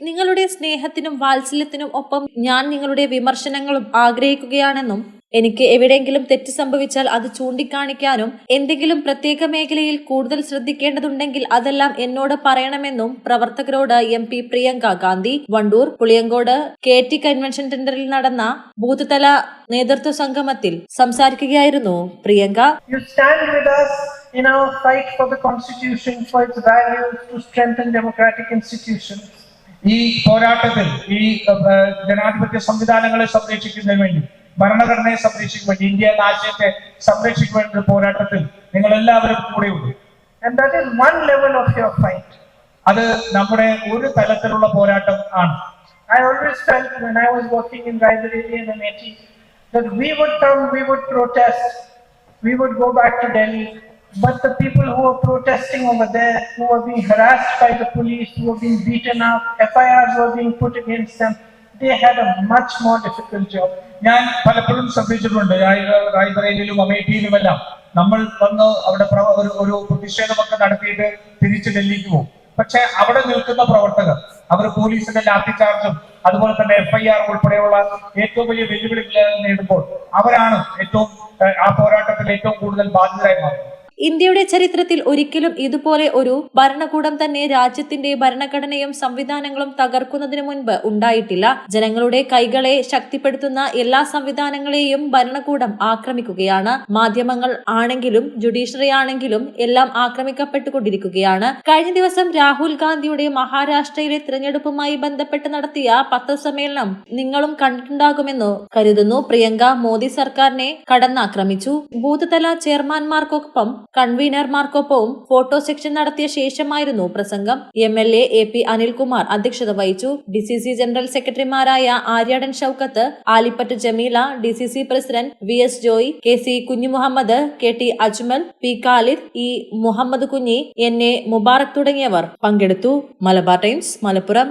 നിങ്ങളുടെ സ്നേഹത്തിനും വാത്സല്യത്തിനും ഒപ്പം ഞാൻ നിങ്ങളുടെ വിമർശനങ്ങളും ആഗ്രഹിക്കുകയാണെന്നും എനിക്ക് എവിടെയെങ്കിലും തെറ്റ് സംഭവിച്ചാൽ അത് ചൂണ്ടിക്കാണിക്കാനും എന്തെങ്കിലും പ്രത്യേക മേഖലയിൽ കൂടുതൽ ശ്രദ്ധിക്കേണ്ടതുണ്ടെങ്കിൽ അതെല്ലാം എന്നോട് പറയണമെന്നും പ്രവർത്തകരോട് M P Priyanka Gandhi Wandoor Puliyankode K T convention സെന്ററിൽ നടന്ന ബൂത്ത് തല നേതൃത്വ സംഗമത്തിൽ സംസാരിക്കുകയായിരുന്നു Priyanka in our fight for the Constitution, for its values to strengthen democratic institutions. ഈ പോരാട്ടത്തിൽ ഈ ജനാധിപത്യ സംവിധാനങ്ങളെ സംരക്ഷിക്കുന്നതിന് വേണ്ടി ഭരണഘടനയെ സംരക്ഷിക്കാൻ വേണ്ടി ഇന്ത്യ എന്ന ആശയത്തെ സംരക്ഷിക്കു വേണ്ടി പോരാട്ടത്തിൽ നിങ്ങൾ എല്ലാവരും കൂടെയുണ്ട് അത് നമ്മുടെ ഒരു തലത്തിലുള്ള പോരാട്ടം ആണ്. I always felt when I was working in Rajdhani and MIT that we would come, we would protest, we would go back to Delhi, But the people who were protesting over there, who were being harassed by the police, who were being beaten up, FIRs were being put against them, they had a much more difficult job. ഞാൻ പലപ്പോഴും ശ്രദ്ധിച്ചിട്ടുണ്ട് റായ്ബറേലിയിലും അമേഠിയിലും എല്ലാം. നമ്മൾ വന്ന് അവിടെ ഒരു ഒരു പ്രതിഷേധമൊക്കെ നടത്തിയിട്ട് തിരിച്ച് ഡൽഹിക്ക് പോകും. പക്ഷെ അവിടെ നിൽക്കുന്ന പ്രവർത്തകർ അവർ പോലീസിന്റെ ലാത്തി അതുപോലെ തന്നെ എഫ്ഐആർ ഉൾപ്പെടെയുള്ള ഏറ്റവും വലിയ വെല്ലുവിളികൾ നേരിടുമ്പോൾ അവരാണ് ഏറ്റവും ആ പോരാട്ടത്തിൽ ഏറ്റവും കൂടുതൽ ബാധിതരായി മാറുന്നത്. ഇന്ത്യയുടെ ചരിത്രത്തിൽ ഒരിക്കലും ഇതുപോലെ ഒരു ഭരണകൂടം തന്നെ രാജ്യത്തിന്റെ ഭരണഘടനയും സംവിധാനങ്ങളും തകർക്കുന്നതിന് മുൻപ് ഉണ്ടായിട്ടില്ല. ജനങ്ങളുടെ കൈകളെ ശക്തിപ്പെടുത്തുന്ന എല്ലാ സംവിധാനങ്ങളെയും ഭരണകൂടം ആക്രമിക്കുകയാണ്. മാധ്യമങ്ങൾ ആണെങ്കിലും ജുഡീഷ്യറി ആണെങ്കിലും എല്ലാം ആക്രമിക്കപ്പെട്ടുകൊണ്ടിരിക്കുകയാണ്. കഴിഞ്ഞ ദിവസം രാഹുൽ ഗാന്ധിയുടെ മഹാരാഷ്ട്രയിലെ തിരഞ്ഞെടുപ്പുമായി ബന്ധപ്പെട്ട് നടത്തിയ പത്രസമ്മേളനം നിങ്ങളും കണ്ടിട്ടുണ്ടാകുമെന്ന് കരുതുന്നു. പ്രിയങ്ക മോദി സർക്കാരിനെ കടന്നാക്രമിച്ചു. ബൂത്ത് തല ചെയർമാൻമാർക്കൊപ്പം കൺവീനർമാർക്കൊപ്പവും ഫോട്ടോ സെക്ഷൻ നടത്തിയ ശേഷമായിരുന്നു പ്രസംഗം. M L A A P Anilkumar അധ്യക്ഷത വഹിച്ചു. ഡി സി സി ജനറൽ സെക്രട്ടറിമാരായ Aryadan Shoukath Alippatt Jameela D C C president V S Joy K C Kunhimuhammad K T Ajmal P Khalid E Muhammad Kunhi N A Mubarak തുടങ്ങിയവർ പങ്കെടുത്തു. Malabar Times Malappuram.